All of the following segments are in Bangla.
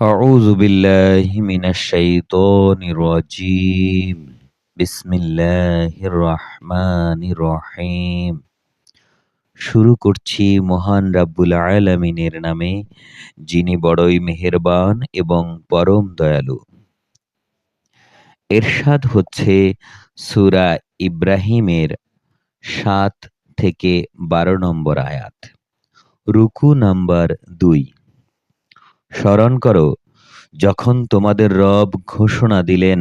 أعوذ بالله من الشيطان الرجيم بسم الله الرحمن الرحيم শুরু করছি মহান রাব্বুল আলামিনের নামে যিনি বড়ই মেহেরবান এবং পরম দয়ালু এরশাদ হচ্ছে সূরা ইব্রাহিমের সাত থেকে বারো নম্বর আয়াত রুকু নাম্বার দুই স্মরণ করো, যখন তোমাদের রব ঘোষণা দিলেন,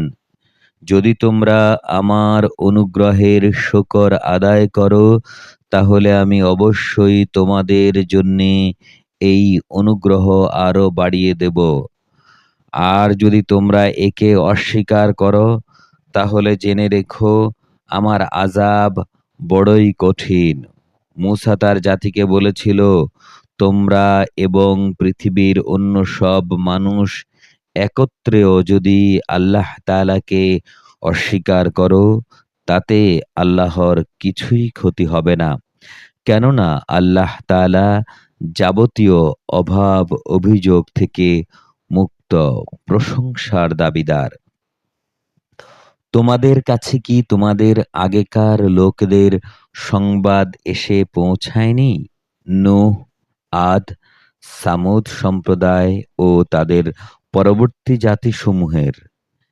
যদি তোমরা আমার অনুগ্রহের শকর আদায় করো, তাহলে আমি অবশ্যই তোমাদের জন্যে এই অনুগ্রহ আরও বাড়িয়ে দেব। আর যদি তোমরা একে অস্বীকার করো, তাহলে জেনে রেখো, আমার আজাব বড়ই কঠিন। মুসা তার জাতিকে বলেছিল তোমরা এবং পৃথিবীর অন্য সব মানুষ একত্রেও যদি আল্লাহ তাআলাকে অস্বীকার করো, তাতে আল্লাহর কিছুই ক্ষতি হবে না। কেননা আল্লাহ তালা যাবতীয় অভাব অভিযোগ থেকে মুক্ত প্রশংসার দাবিদার। তোমাদের কাছে কি তোমাদের আগেকার লোকদের সংবাদ এসে পৌঁছায়নি? নূহ আদ, সামুদ সম্প্রদায় ও তাদের পরবর্তী জাতিসমূহের,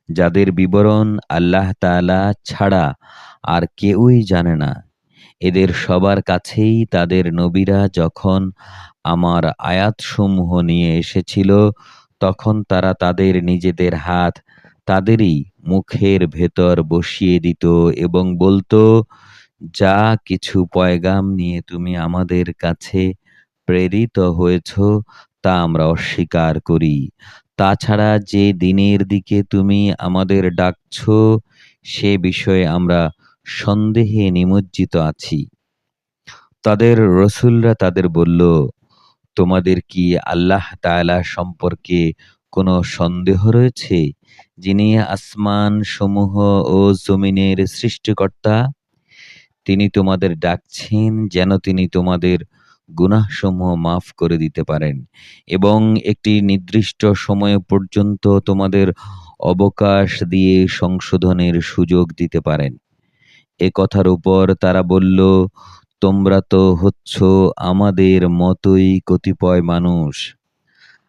যাদের বিবরণ আল্লাহ তাআলা ছাড়া আর কেউই জানে না। এদের সবার কাছেই তাদের নবীরা যখন আমার আয়াতসমূহ নিয়ে এসেছিল, তখন তারা তাদের নিজেদের হাত তাদেরই মুখের ভেতর বসিয়ে দিত এবং বলতো, যা কিছু পয়গাম নিয়ে তুমি আমাদের কাছে প্রেরিত হয়েছ, তা আমরা অস্বীকার করি। তাছাড়া যে দিনের দিকে তুমি আমাদের ডাকছ, সে বিষয়ে আমরা সন্দেহে নিমজ্জিত আছি। তাদের রসুলরা তাদের বলল, তোমাদের কি আল্লাহ তাআলা সম্পর্কে কোনো সন্দেহ রয়েছে, যিনি আসমান সমূহ ও জমিনের সৃষ্টিকর্তা? তিনি তোমাদের ডাকছেন যেন তিনি তোমাদের গুনাহসমূহ মাফ করে দিতে পারেন এবং একটি নির্দিষ্ট সময় পর্যন্ত তোমাদের অবকাশ দিয়ে সংশোধনের সুযোগ দিতে পারেন। এ কথার উপর তারা বলল, তোমরা তো হচ্ছ আমাদের মতোই কতিপয় মানুষ।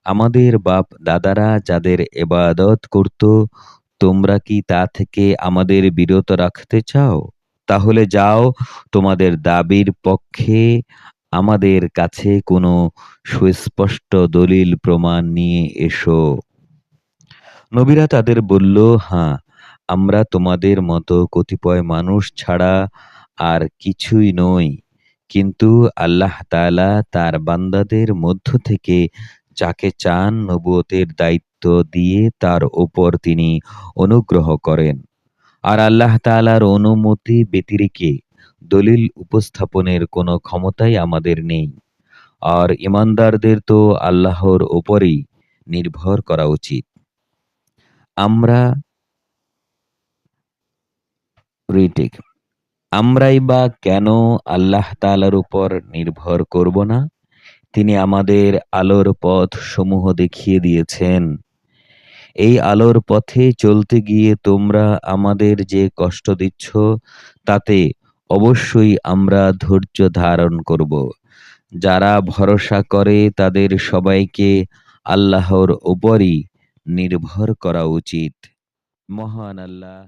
আমাদের বাপ দাদারা যাদের এবাদত করত, তোমরা কি তা থেকে আমাদের বিরত রাখতে চাও? তাহলে যাও, তোমাদের দাবির পক্ষে আমাদের কাছে কোনো সুস্পষ্ট দলিল প্রমাণ নিয়ে এসো। নবীরা তাদের বলল হ্যাঁ আমরা তোমাদের মতো কতিপয় মানুষ ছাড়া আর কিছুই নই। কিন্তু আল্লাহ তাআলা তার বান্দাদের মধ্য থেকে যাকে চান নবুয়তের দায়িত্ব দিয়ে তার ওপর তিনি অনুগ্রহ করেন। আর আল্লাহ তাআলার অনুমতি ব্যতিরেকে। দলিল উপস্থাপনের কোনো ক্ষমতাই আমাদের নেই। আর ইমানদারদের তো আল্লাহর ওপরেই নির্ভর করা উচিত। আমরা আমরাই বা কেন আল্লাহ তাআলার উপর নির্ভর করব না? তিনি আমাদের আলোর পথ সমূহ দেখিয়ে দিয়েছেন। এই আলোর পথে চলতে গিয়ে তোমরা আমাদের যে কষ্ট দিচ্ছ, তাতে অবশ্যই আমরা ধৈর্য ধারণ করব। যারা ভরসা করে তাদের সবাইকে আল্লাহর উপরই নির্ভর করা উচিত। মহান আল্লাহ